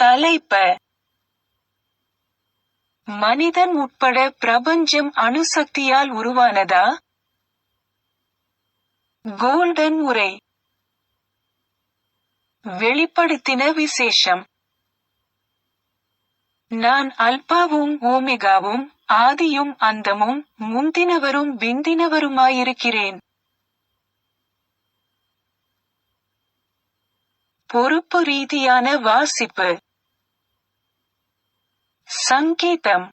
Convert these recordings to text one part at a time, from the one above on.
தலைப்ப. மனிதன் உட்பட பிரபஞ்சம் அணுசக்தியால் உருவானதா? கோல்டன் உரை. வெளிப்படுத்தின விசேஷம். நான் அல்பாவும் ஓமிகாவும் ஆதியும் அந்தமும் முந்தினவரும் விந்தினவருமாயிருக்கிறேன். பொறுப்பு ரீதியான வாசிப்பு. சங்கீதம்.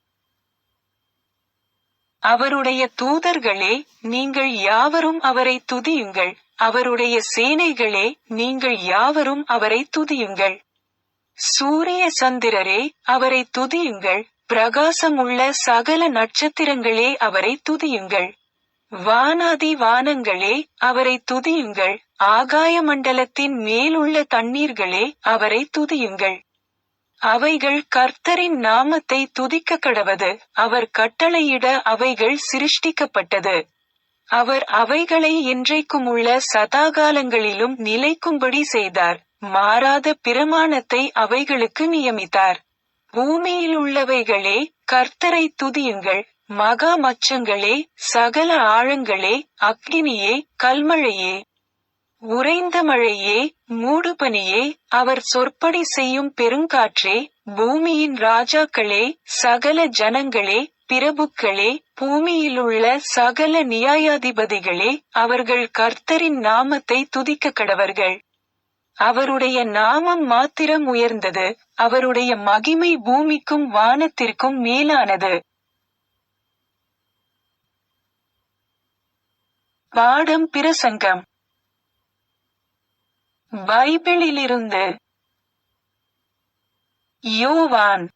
அவருடைய தூதர்களே நீங்கள் யாவரும் அவரை துதியுங்கள். அவருடைய சேனைகளே நீங்கள் யாவரும் அவரை துதியுங்கள். சூரிய சந்திரரே அவரை துதியுங்கள். பிரகாசமுள்ள சகல நட்சத்திரங்களே அவரை துதியுங்கள். வானாதி வானங்களே அவரை துதியுங்கள். ஆகாய மண்டலத்தின் மேலுள்ள தண்ணீர்களே அவரை துதியுங்கள். அவைகள் கர்த்தரின் நாமத்தை துதிக்க கடவது. அவர் கட்டளையிட அவைகள் சிருஷ்டிக்கப்பட்டது. அவர் அவைகளை என்றைக்குமுள்ள சதாகாலங்களிலும் நிலைக்கும்படி செய்தார். மாறாத பிரமாணத்தை அவைகளுக்கு நியமித்தார். பூமியிலுள்ளவைகளே கர்த்தரை துதியுங்கள். மகா மச்சங்களே சகல ஆழங்களே அக்னியே கல்மழையே. உறைந்த மழையே மூடுபனியே அவர் சொற்படி செய்யும் பெருங்காற்றே பூமியின் ராஜாக்களே சகல ஜனங்களே பிரபுக்களே பூமியிலுள்ள சகல நியாயாதிபதிகளே அவர்கள் கர்த்தரின் நாமத்தை துதிக்க கடவர்கள். அவருடைய நாமம் மாத்திரம் உயர்ந்தது அவருடைய மகிமை பூமிக்கும் வானத்திற்கும் மேலானது. பாடம் பிரசங்கம். பைபிளிலிருந்து. யோவான்.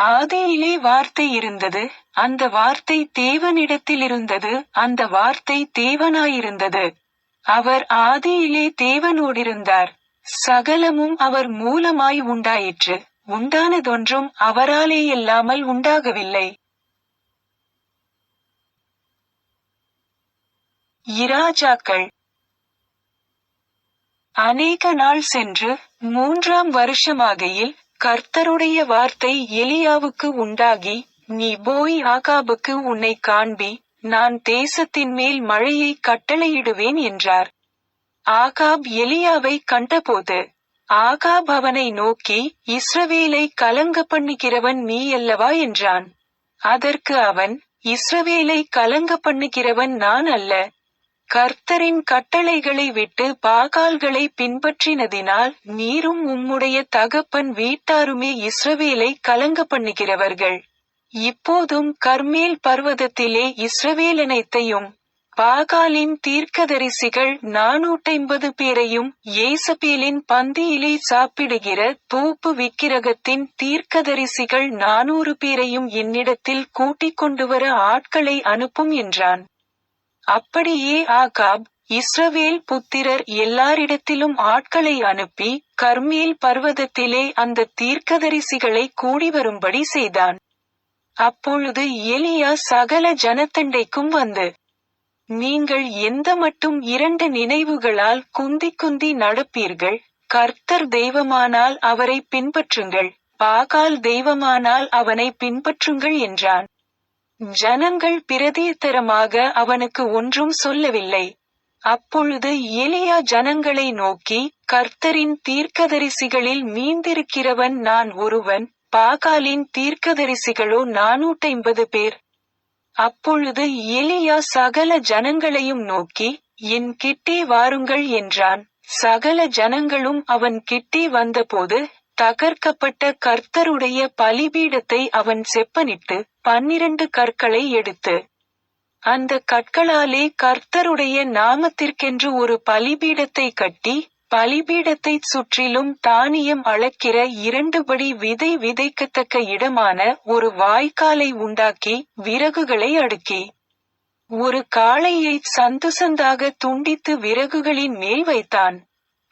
ஆதியிலே வார்த்தை இருந்தது அந்த வார்த்தை தேவனிடத்தில் இருந்தது அந்த வார்த்தை தேவனாயிருந்தது. அவர் ஆதியிலே தேவனோடிருந்தார். சகலமும் அவர் மூலமாய் உண்டாயிற்று. உண்டானதொன்றும் அவராலேயல்லாமல் உண்டாகவில்லை. இராஜாக்கள். அநேக நாள் சென்று மூன்றாம் வருஷமாகையில் கர்த்தருடைய வார்த்தை எலியாவுக்கு உண்டாகி நீ போய் ஆகாபுக்கு உன்னை காண்பி நான் தேசத்தின் மேல் மழையை கட்டளையிடுவேன் என்றார். ஆகாப் எலியாவை கண்டபோது ஆகாப் அவனை நோக்கி இஸ்ரவேலை கலங்க பண்ணுகிறவன் நீ அல்லவா? என்றான். அதற்கு அவன் இஸ்ரவேலை கலங்க பண்ணுகிறவன் நான் அல்ல கர்த்தரின் கட்டளைகளை விட்டு பாகால்களை பின்பற்றினதினால் நீரும் உம்முடைய தகப்பன் வீட்டாருமே இஸ்ரவேலை கலங்க பண்ணுகிறவர்கள். இப்போதும் கர்மேல் பர்வதத்திலே இஸ்ரவேலனைத்தையும் பாகாலின் தீர்க்கதரிசிகள் நானூற்றைம்பது பேரையும் ஏசபேலின் பந்தியிலே சாப்பிடுகிற தூப்பு விக்கிரகத்தின் தீர்க்கதரிசிகள் நானூறு பேரையும் என்னிடத்தில் கூட்டிக் கொண்டு வர ஆட்களை அனுப்பும் என்றான். அப்படியே ஆகாப் இஸ்ரவேல் புத்திரர் எல்லாரிடத்திலும் ஆட்களை அனுப்பி கர்மேல் பர்வதத்திலே அந்த தீர்க்கதரிசிகளை கூடி வரும்படி செய்தான். அப்பொழுது எலியா சகல ஜனத்தண்டைக்கும் வந்து நீங்கள் எந்த மட்டும் இரண்டு நினைவுகளால் குந்தி குந்தி நடப்பீர்கள்? கர்த்தர் தெய்வமானால் அவரை பின்பற்றுங்கள். பாகால் தெய்வமானால் அவனை பின்பற்றுங்கள் என்றான். ஜனங்கள் பிரதித்தரமாக அவனுக்கு ஒன்றும் சொல்லவில்லை. அப்பொழுது எலியா ஜனங்களை நோக்கி கர்த்தரின் தீர்க்கதரிசிகளில் மீந்திருக்கிறவன் நான் ஒருவன் பாகாலின் தீர்க்கதரிசிகளோ நானூற்றைம்பது பேர். அப்பொழுது எலியா சகல ஜனங்களையும் நோக்கி என் கிட்டே வாருங்கள் என்றான். சகல ஜனங்களும் அவன் கிட்டே வந்தபோது தகர்க்கப்பட்ட கர்த்தருடைய பலிபீடத்தை அவன் செப்பனிட்டு பன்னிரண்டு கற்களை எடுத்து அந்த கற்களாலே கர்த்தருடைய நாமத்திற்கென்று ஒரு பலிபீடத்தை கட்டி பலிபீடத்தைச் சுற்றிலும் தானியம் அளக்கிற இரண்டுபடி விதை விதைக்கத்தக்க இடமான ஒரு வாய்க்காலை உண்டாக்கி விறகுகளை அடுக்கி ஒரு காளையைச் சந்து சந்தாக துண்டித்து விறகுகளின் மேல் வைத்தான்.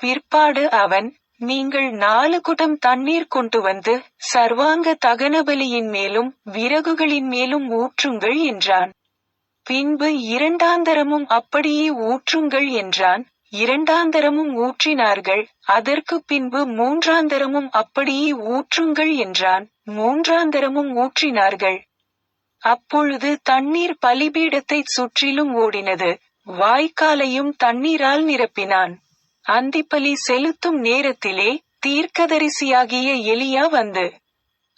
பிற்பாடு அவன் நீங்கள் நாலு குடம் தண்ணீர் கொண்டு வந்து சர்வாங்க தகனபலியின் மேலும் விறகுகளின் மேலும் ஊற்றுங்கள் என்றான். பின்பு இரண்டாந்தரமும் அப்படியே ஊற்றுங்கள் என்றான். இரண்டாந்தரமும் ஊற்றினார்கள். அதற்கு பின்பு மூன்றாந்தரமும் அப்படியே ஊற்றுங்கள் என்றான். மூன்றாந்தரமும் ஊற்றினார்கள். அப்பொழுது தண்ணீர் பலிபீடத்தைச் சுற்றிலும் ஓடினது. வாய்க்காலையும் தண்ணீரால் நிரப்பினான். அந்திப்பலி செலுத்தும் நேரத்திலே தீர்க்கதரிசியாகிய எலியா வந்து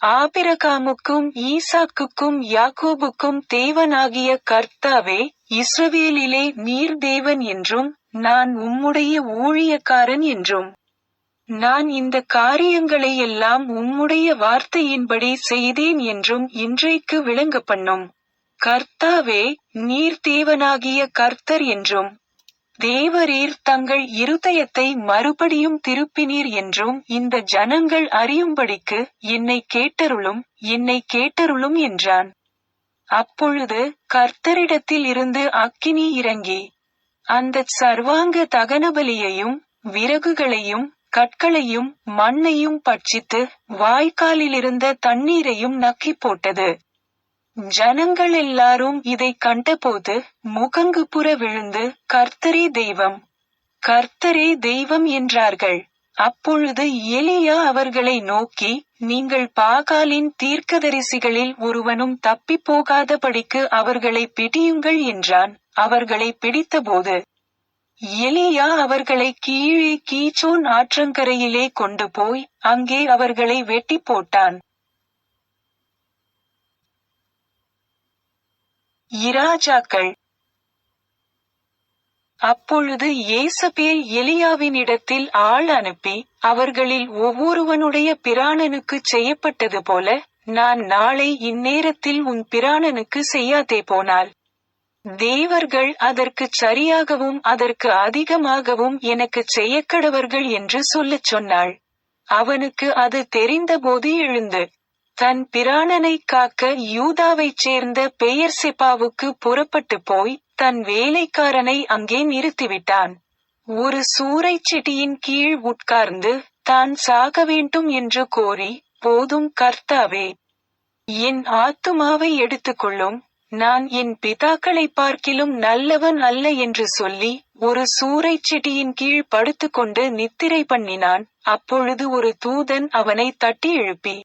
ஆபிரகாமுக்கும் ஈசாக்குக்கும் யாக்கோபுக்கும் தேவனாகிய கர்த்தாவே இஸ்ரவேலிலே நீர் தேவன் என்றும் நான் உம்முடைய ஊழியக்காரன் என்றும். நான் இந்த காரியங்களை எல்லாம் உம்முடைய வார்த்தையின்படி செய்தேன் என்றும் இன்றைக்கு விளங்க பண்ணும் கர்த்தாவே நீர் தேவனாகிய கர்த்தர் என்றும். தேவரீர் தங்கள் இருதயத்தை மறுபடியும் திருப்பினீர் என்றும் இந்த ஜனங்கள் அறியும்படிக்கு என்னை கேட்டருளும் என்னை கேட்டருளும் என்றான். அப்பொழுது கர்த்தரிடத்தில் இருந்து அக்கினி இறங்கி அந்த சர்வாங்க தகனபலியையும் விறகுகளையும் கற்களையும் மண்ணையும் பட்சித்து வாய்க்காலிலிருந்த தண்ணீரையும் நக்கி போட்டது. ஜனங்கள் எல்லாரும் இதை கண்டபோது முகங்கு புற விழுந்து கர்த்தரே தெய்வம் கர்த்தரே தெய்வம் என்றார்கள். அப்பொழுது எலியா அவர்களை நோக்கி நீங்கள் பாகாலின் தீர்க்கதரிசிகளில் ஒருவனும் தப்பிப் போகாதபடிக்கு அவர்களை பிடியுங்கள் என்றான். அவர்களை பிடித்தபோது எலியா அவர்களை கீழே கீச்சோன் ஆற்றங்கரையிலே கொண்டு போய் அங்கே அவர்களை வெட்டி போட்டான். இராஜாக்கள். அப்பொழுது ஏசபேல் எலியாவினிடத்தில் ஆள் அனுப்பி அவர்களில் ஒவ்வொருவனுடைய பிராணனுக்கு செய்யப்பட்டது போல நான் நாளை இந்நேரத்தில் உன் பிராணனுக்கு செய்யாதே போனால். தேவர்கள் அதற்குச் சரியாகவும் அதற்கு அதிகமாகவும் எனக்குச் செய்யக்கடவர்கள் என்று சொல்லச் சொன்னாள். அவனுக்கு அது தெரிந்தபோது எழுந்து தன் பிராணனைக் காக்க யூதாவைச் சேர்ந்த பெயர் செப்பாவுக்கு புறப்பட்டு போய் தன் வேலைக்காரனை அங்கே நிறுத்திவிட்டான். ஒரு சூறைச் செடியின் கீழ் உட்கார்ந்து தான் சாக வேண்டும் என்று கோரி போதும் கர்த்தாவே. என் ஆத்துமாவை எடுத்துக்கொள்ளும். நான் என் பிதாக்களை பார்க்கிலும் நல்லவன் அல்ல என்று சொல்லி ஒரு சூறைச் செடியின் கீழ் படுத்துக்கொண்டு நித்திரை பண்ணினான். அப்பொழுது ஒரு தூதன் அவனை தட்டி எழுப்பி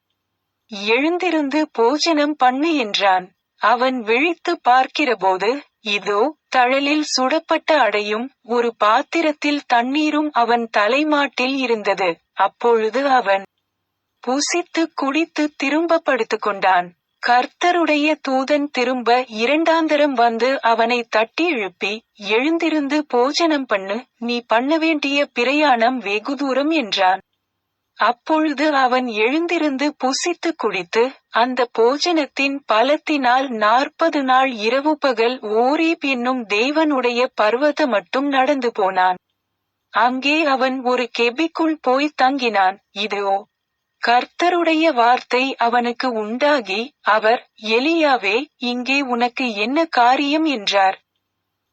எழுந்திருந்து போஜனம் பண்ணு என்றான். அவன் விழித்து பார்க்கிறபோது இதோ தழலில் சுடப்பட்ட அடையும் ஒரு பாத்திரத்தில் தண்ணீரும் அவன் தலைமாட்டில் இருந்தது. அப்பொழுது அவன் புசித்து குடித்து திரும்ப படுத்துக்கொண்டான் கர்த்தருடைய தூதன் திரும்ப இரண்டாந்தரம் வந்து அவனை தட்டி எழுப்பி எழுந்திருந்து போஜனம் பண்ணு நீ பண்ண வேண்டிய பிரயாணம் வெகு தூரம் என்றான். அப்பொழுது அவன் எழுந்திருந்து புசித்து குடித்து அந்த போஜனத்தின் பலத்தினால் நாற்பது நாள் இரவு பகல் ஓரேப் என்னும் தேவனுடைய பர்வத மட்டும் நடந்து போனான். அங்கே அவன் ஒரு கெபிக்குள் போய் தங்கினான். இதோ கர்த்தருடைய வார்த்தை அவனுக்கு உண்டாகி அவர் எலியாவே இங்கே உனக்கு என்ன காரியம்? என்றார்.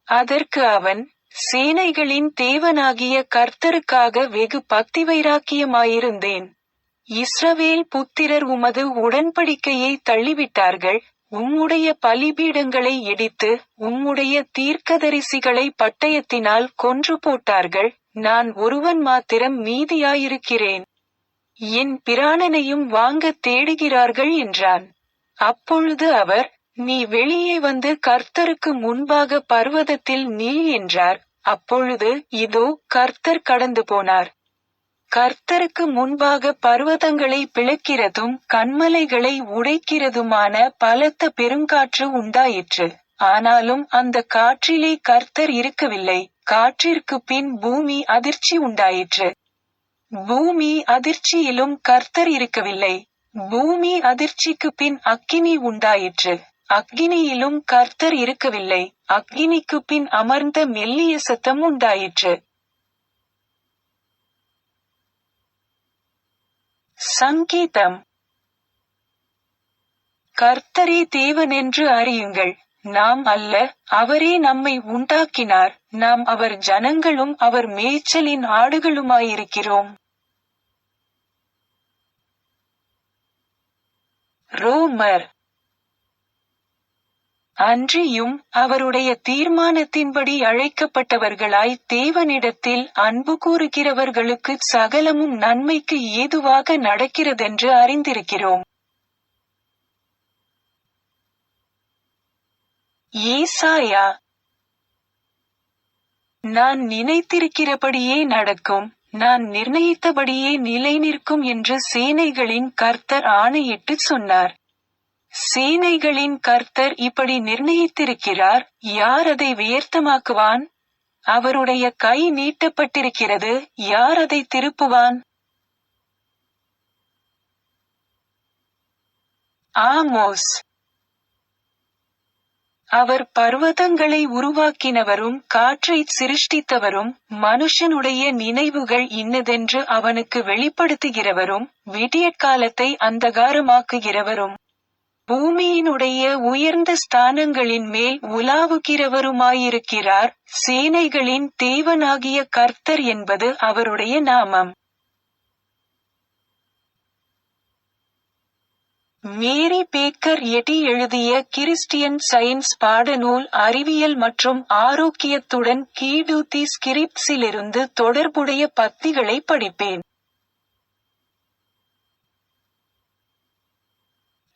அதற்கு அவன் சேனைகளின் தேவனாகிய கர்த்தருக்காக வெகு பக்தி வைராக்கியமாயிருந்தேன். இஸ்ரவேல் புத்திரர் உமது உடன்படிக்கையை தள்ளிவிட்டார்கள். உம்முடைய பலிபீடங்களை இடித்து உம்முடைய தீர்க்கதரிசிகளை பட்டயத்தினால் கொன்று போட்டார்கள். நான் ஒருவன் மாத்திரம் மீதியாயிருக்கிறேன். என் பிராணனையும் வாங்கத் தேடுகிறார்கள் என்றான். அப்பொழுது அவர் நீ வெளியே வந்து கர்த்தருக்கு முன்பாக பர்வதத்தில் நீ என்றார். அப்பொழுது இதோ கர்த்தர் கடந்து போனார். கர்த்தருக்கு முன்பாக பர்வதங்களை பிளக்கிறதும் கண்மலைகளை உடைக்கிறதுமான பலத்த பெருங்காற்று உண்டாயிற்று. ஆனாலும் அந்த காற்றிலே கர்த்தர் இருக்கவில்லை. காற்றிற்கு பின் பூமி அதிர்ச்சி உண்டாயிற்று. பூமி அதிர்ச்சியிலும் கர்த்தர் இருக்கவில்லை. பூமி அதிர்ச்சிக்கு பின் அக்கினி உண்டாயிற்று. அக்கினியிலும் கர்த்தர் இருக்கவில்லை. அக்கினிக்கு பின் அமர்ந்த மெல்லிய சத்தம் உண்டாயிற்று. சங்கீதம். கர்த்தரே தேவன் என்று அறியுங்கள். நாம் அல்ல அவரே நம்மை உண்டாக்கினார். நாம் அவர் ஜனங்களும் அவர் மேய்ச்சலின் ஆடுகளுமாயிருக்கிறோம். ரோமர். அன்றியும் அவருடைய தீர்மானத்தின்படி அழைக்கப்பட்டவர்களாய் தேவனிடத்தில் அன்பு கூறுகிறவர்களுக்கு சகலமும் நன்மைக்கு ஏதுவாக நடக்கிறதென்று அறிந்திருக்கிறோம். ஏசாயா நான் நினைத்திருக்கிறபடியே நடக்கும் நான் நிர்ணயித்தபடியே நிலை நிற்கும் என்று சேனைகளின் கர்த்தர் ஆணையிட்டு சொன்னார். சேனைகளின் கர்த்தர் இப்படி நிர்ணயித்திருக்கிறார் யார் அதை வியர்த்தமாக்குவான்? அவருடைய கை நீட்டப்பட்டிருக்கிறது யார் அதை திருப்புவான்? ஆமோஸ். அவர் பர்வதங்களை உருவாக்கினவரும் காற்றைச் சிருஷ்டித்தவரும் மனுஷனுடைய நினைவுகள் இன்னதென்று அவனுக்கு வெளிப்படுத்துகிறவரும் விடியற்காலத்தை அந்தகாரமாக்குகிறவரும். பூமியினுடைய உயர்ந்த ஸ்தானங்களின் மேல் உலாவுகிறவருமாயிருக்கிறார். சேனைகளின் தேவனாகிய கர்த்தர் என்பது அவருடைய நாமம். மேரி பேக்கர் எட்டி எழுதிய கிறிஸ்டியன் சயின்ஸ் பாடநூல் அறிவியல் மற்றும் ஆரோக்கியத்துடன் கீடூத்தி ஸ்கிரிப்ட்ஸிலிருந்து தொடர்புடைய பத்திகளை படிப்பேன்.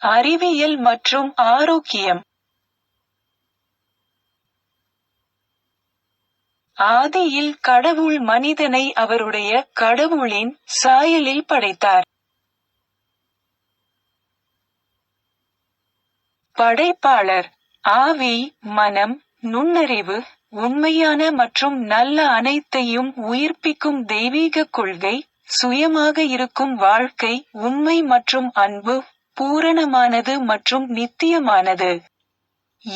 அறிவியல் மற்றும் ஆரோக்கியம். ஆதியில் கடவுள் மனிதனை அவருடைய கடவுளின் சாயலில் படைத்தார். படைப்பாளர் ஆவி மனம் நுண்ணறிவு உண்மையான மற்றும் நல்ல அனைத்தையும் உயிர்ப்பிக்கும் தெய்வீக கொள்கை சுயமாக இருக்கும் வாழ்க்கை உண்மை மற்றும் அன்பு பூரணமானது மற்றும் நித்தியமானது.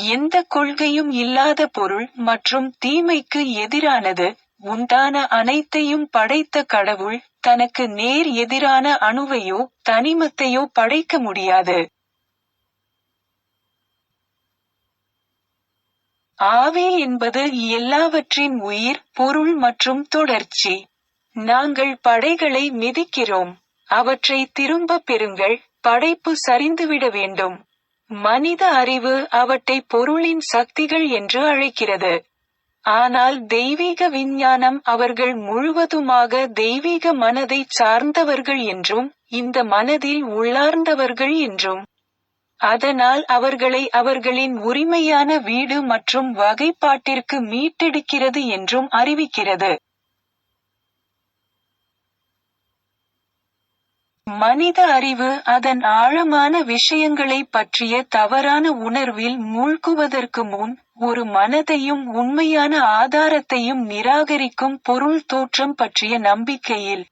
எந்த கொள்கையும் இல்லாத பொருள் மற்றும் தீமைக்கு எதிரானது உண்டான அனைத்தையும் படைத்த கடவுள் தனக்கு நேர் எதிரான அணுவையோ தனிமத்தையோ படைக்க முடியாது. ஆவி என்பது எல்லாவற்றின் உயிர் பொருள் மற்றும் தொடர்ச்சி. நாங்கள் படைகளை மிதிக்கிறோம் அவற்றை திரும்ப பெறுங்கள் படைப்பு சரிந்துவிட வேண்டும். மனித அறிவு அவற்றை பொருளின் சக்திகள் என்று அழைக்கிறது. ஆனால் தெய்வீக விஞ்ஞானம் அவர்கள் முழுவதுமாக தெய்வீக மனதை சார்ந்தவர்கள் என்றும் இந்த மனதில் உள்ளார்ந்தவர்கள் என்றும். அதனால் அவர்களை அவர்களின் உரிமையான வீடு மற்றும் வகைப்பாட்டிற்கு மீட்டெடுக்கிறது என்றும் அறிவிக்கிறது. மனித அறிவு அதன் ஆழமான விஷயங்களை பற்றிய தவறான உணர்வில் மூழ்குவதற்கு முன் ஒரு மனதையும் உண்மையான ஆதாரத்தையும் நிராகரிக்கும் பொருள் தோற்றம் பற்றிய நம்பிக்கையில்.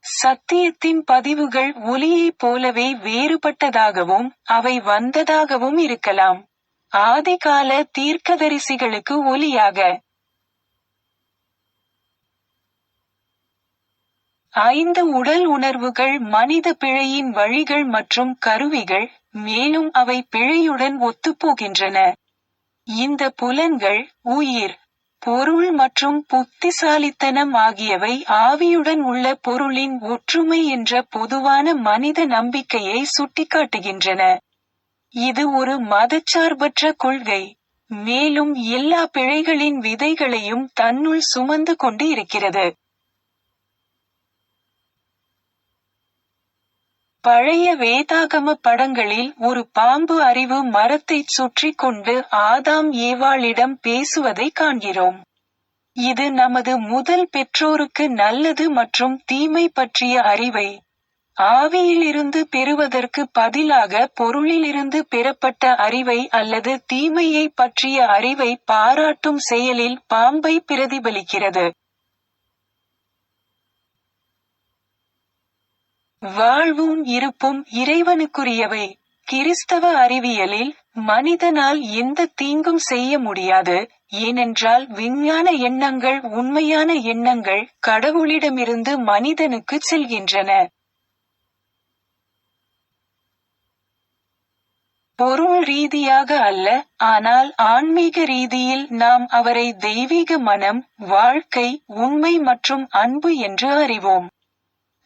சத்தியத்தின் பதிவுகள் ஒலியைப் போலவே வேறுபட்டதாகவும் அவை வந்ததாகவும் இருக்கலாம். ஆதிகால தீர்க்கதரிசிகளுக்கு ஒலியாக. ஐந்து உடல் உணர்வுகள் மனித பிழையின் வழிகள் மற்றும் கருவிகள் மேலும் அவை பிழையுடன் ஒத்துப்போகின்றன. இந்த புலன்கள் உயிர் பொருள் மற்றும் புத்திசாலித்தனம் ஆகியவை ஆவியுடன் உள்ள பொருளின் ஒற்றுமை என்ற பொதுவான மனித நம்பிக்கையை சுட்டிக்காட்டுகின்றன. இது ஒரு மதச்சார்பற்ற கொள்கை. மேலும் எல்லா பிழைகளின் விதைகளையும் தன்னுள் சுமந்து கொண்டு இருக்கிறது. பழைய வேதாகம படங்களில் ஒரு பாம்பு அறிவு மரத்தைச் சுற்றி கொண்டு ஆதாம் ஏவாளிடம் பேசுவதை காண்கிறோம். இது நமது முதல் பெற்றோருக்கு நல்லது மற்றும் தீமை பற்றிய அறிவை. ஆவியிலிருந்து பெறுவதற்கு பதிலாக பொருளிலிருந்து பெறப்பட்ட அறிவை அல்லது தீமையை பற்றிய அறிவை பாராட்டும் செயலில் பாம்பை பிரதிபலிக்கிறது. வாழ்வும் இருப்பும் இறைவனுக்குரியவை. கிறிஸ்தவ அறிவியலில் மனிதனால் எந்த தீங்கும் செய்ய முடியாது. ஏனென்றால் விஞ்ஞான எண்ணங்கள் உண்மையான எண்ணங்கள் கடவுளிடமிருந்து மனிதனுக்கு செல்கின்றன. பொருள் ரீதியாக அல்ல ஆனால் ஆன்மீக ரீதியில் நாம் அவரை தெய்வீக மனம் வாழ்க்கை உண்மை மற்றும் அன்பு என்று அறிவோம்.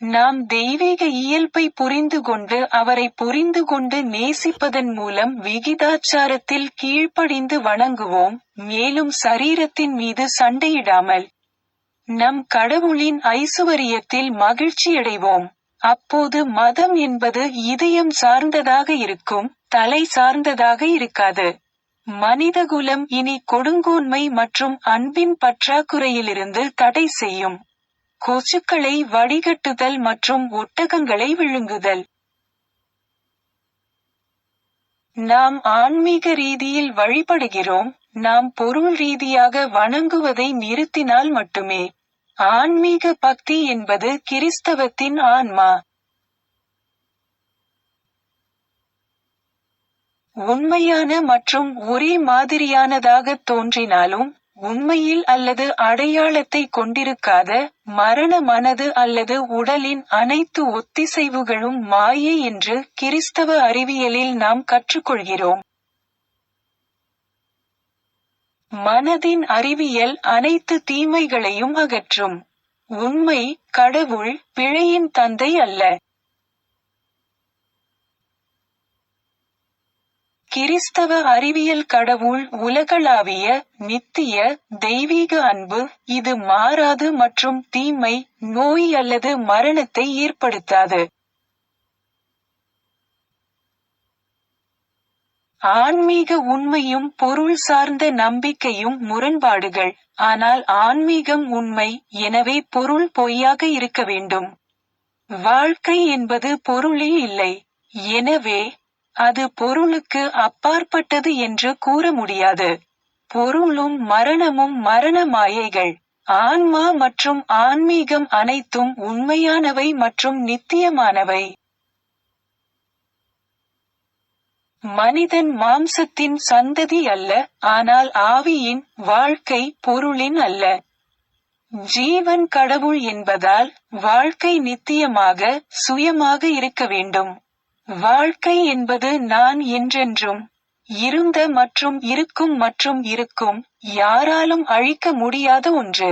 நாம் தெய்வீக இயல்பை புரிந்து கொண்டு அவரை புரிந்து கொண்டு நேசிப்பதன் மூலம் விகிதாச்சாரத்தில் கீழ்ப்படிந்து வணங்குவோம். மேலும் சரீரத்தின் மீது சண்டையிடாமல் நம் கடவுளின் ஐசுவரியத்தில் மகிழ்ச்சியடைவோம். அப்போது மதம் என்பது இதயம் சார்ந்ததாக இருக்கும் தலை சார்ந்ததாக இருக்காது. மனிதகுலம் இனி கொடுங்கோன்மை மற்றும் அன்பின் பற்றாக்குறையிலிருந்து தடை செய்யும். கொசுக்களை வடிகட்டுதல் மற்றும் ஒட்டகங்களை விழுங்குதல். நாம் ஆன்மீக ரீதியில் வழிபடுகிறோம். நாம் பொருள் ரீதியாக வணங்குவதை நிறுத்தினால் மட்டுமே. ஆன்மீக பக்தி என்பது கிறிஸ்தவத்தின் ஆன்மா. உண்மையான மற்றும் ஒரே மாதிரியானதாக தோன்றினாலும் உண்மையில் அல்லது அடையாளத்தை கொண்டிருக்காத மரண மனது அல்லது உடலின் அனைத்து ஒத்திசைவுகளும் மாயை என்று கிறிஸ்தவ அறிவியலில் நாம் கற்றுக்கொள்கிறோம். மனதின் அறிவியல் அனைத்து தீமைகளையும் அகற்றும். உண்மை கடவுள் பிழையின் தந்தை அல்ல. கிறிஸ்தவ அறிவியல் கடவுள் உலகளாவிய நித்திய தெய்வீக அன்பு இது மாறாது மற்றும் தீமை நோய் அல்லது மரணத்தை ஏற்படுத்தாது. ஆன்மீக உண்மையும் பொருள் சார்ந்த நம்பிக்கையும் முரண்பாடுகள். ஆனால் ஆன்மீகம் உண்மை எனவே பொருள் பொய்யாக இருக்க வேண்டும். வாழ்க்கை என்பது பொருளில் இல்லை. எனவே அது பொருளுக்கு அப்பாற்பட்டது என்று கூற முடியாது. பொருளும் மரணமும் மரண மாயைகள். ஆன்மா மற்றும் ஆன்மீகம் அனைத்தும் உண்மையானவை மற்றும் நித்தியமானவை. மனிதன் மாம்சத்தின் சந்ததி அல்ல ஆனால் ஆவியின் வாழ்க்கை பொருளின் அல்ல. ஜீவன் கடவுள் என்பதால் வாழ்க்கை நித்தியமாக சுயமாக இருக்க வேண்டும். வாழ்க்கை என்பது நான் என்றென்றும் இருந்த மற்றும் இருக்கும் மற்றும் இருக்கும் யாராலும் அழிக்க முடியாத ஒன்று.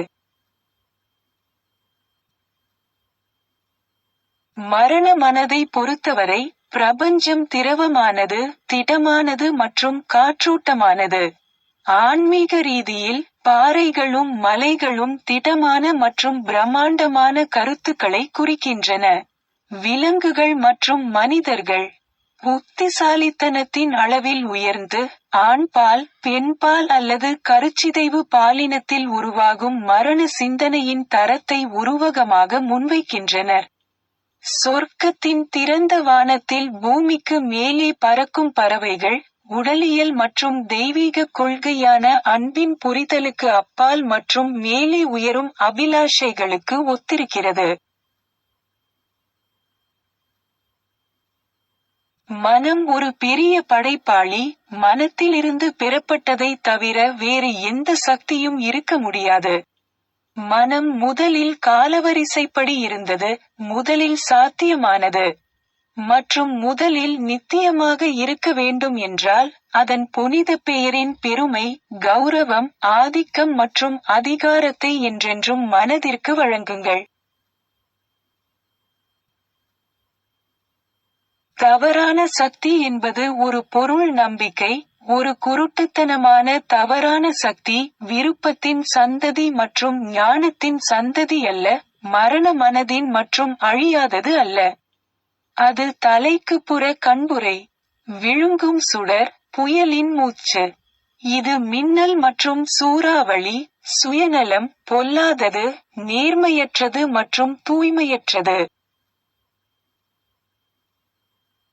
மரண மனதை பொறுத்தவரை பிரபஞ்சம் திரவமானது திடமானது மற்றும் காற்றூட்டமானது. ஆன்மீக ரீதியில் பாறைகளும் மலைகளும் திடமான மற்றும் பிரம்மாண்டமான கருத்துக்களை குறிக்கின்றன. விலங்குகள் மற்றும் மனிதர்கள் புத்திசாலித்தனத்தின் அளவில் உயர்ந்து ஆண்பால் பெண்பால் அல்லது கருச்சிதைவு பாலினத்தில் உருவாகும் மரண சிந்தனையின் தரத்தை உருவகமாக முன்வைக்கின்றனர். சொர்க்கத்தின் திறந்த வானத்தில் பூமிக்கு மேலே பறக்கும் பறவைகள் உடலியல் மற்றும் தெய்வீக கொள்கையான அன்பின் புரிதலுக்கு அப்பால் மற்றும் மேலே உயரும் அபிலாஷைகளுக்கு ஒத்திருக்கிறது. மனம் ஒரு பெரிய படைப்பாளி மனத்திலிருந்து பெறப்பட்டதை தவிர வேறு எந்த சக்தியும் இருக்க முடியாது. மனம் முதலில் காலவரிசைப்படி இருந்தது முதலில் சாத்தியமானது. மற்றும் முதலில் நித்தியமாக இருக்க வேண்டும் என்றால் அதன் புனித பெயரின் பெருமை கௌரவம் ஆதிக்கம் மற்றும் அதிகாரத்தை என்றென்றும் மனதிற்கு வழங்குங்கள். தவறான சக்தி என்பது ஒரு பொருள் நம்பிக்கை ஒரு குருட்டுத்தனமான தவறான சக்தி விருப்பத்தின் சந்ததி மற்றும் ஞானத்தின் சந்ததி அல்ல மரண மனதின் மற்றும் அழியாதது அல்ல. அது தலைக்கு புற கண்புரை விழுங்கும் சுடர் புயலின் மூச்சு. இது மின்னல் மற்றும் சூறாவளி சுயநலம் பொல்லாதது நேர்மையற்றது மற்றும் தூய்மையற்றது.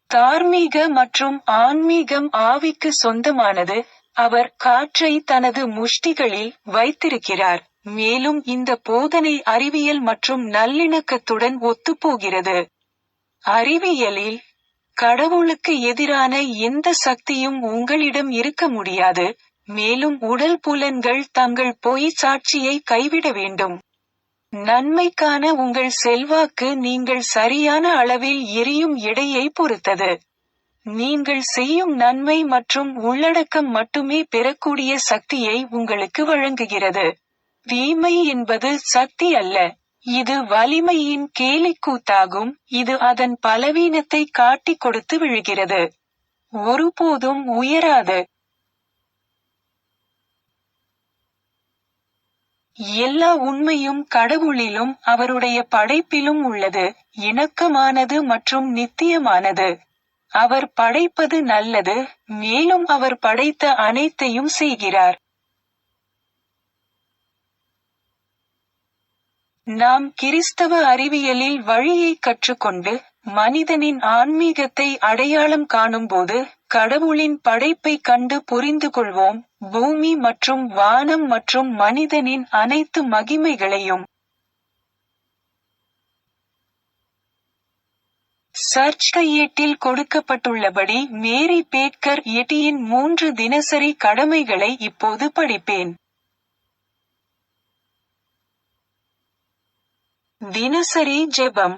தார்மீக மற்றும் ஆன்மீகம் ஆவிக்கு சொந்தமானது அவர் காற்றை தனது முஷ்டிகளில் வைத்திருக்கிறார். மேலும் இந்த போதனை அறிவியல் மற்றும் நல்லிணக்கத்துடன் ஒத்துப்போகிறது. அறிவியலில் கடவுளுக்கு எதிரான எந்த சக்தியும் உங்களிடம் இருக்க முடியாது. மேலும் உடல் புலன்கள் தங்கள் பொய் சாட்சியை கைவிட வேண்டும். நன்மைக்கான உங்கள் செல்வாக்கு நீங்கள் சரியான அளவில் எரியும் எடையை பொறுத்தது. நீங்கள் செய்யும் நன்மை மற்றும் உள்ளடக்கம் மட்டுமே பெறக்கூடிய சக்தியை உங்களுக்கு வழங்குகிறது. தீமை என்பது சக்தி அல்ல. இது வலிமையின் கேலிக்கூத்தாகும். இது அதன் பலவீனத்தை காட்டிக் கொடுத்து விழுகிறது. ஒருபோதும் உயராது. எல்லா உண்மையும் கடவுளிலும் அவருடைய படைப்பிலும் உள்ளது. இணக்கமானது மற்றும் நித்தியமானது. அவர் படைப்பது நல்லது மேலும் அவர் படைத்த அனைத்தையும் செய்கிறார். நாம் கிறிஸ்தவ அறிவியலில் வழியை கற்றுக்கொண்டு மனிதனின் ஆன்மீகத்தை அடையாளம் காணும்போது கடவுளின் படைப்பை கண்டு புரிந்து கொள்வோம் பூமி மற்றும் வானம் மற்றும் மனிதனின் அனைத்து மகிமைகளையும். சர்ச் கையேட்டில் கொடுக்கப்பட்டுள்ளபடி மேரி பேக்கர் எட்டியின் மூன்று தினசரி கடமைகளை இப்போது படிப்பேன். தினசரி ஜெபம்.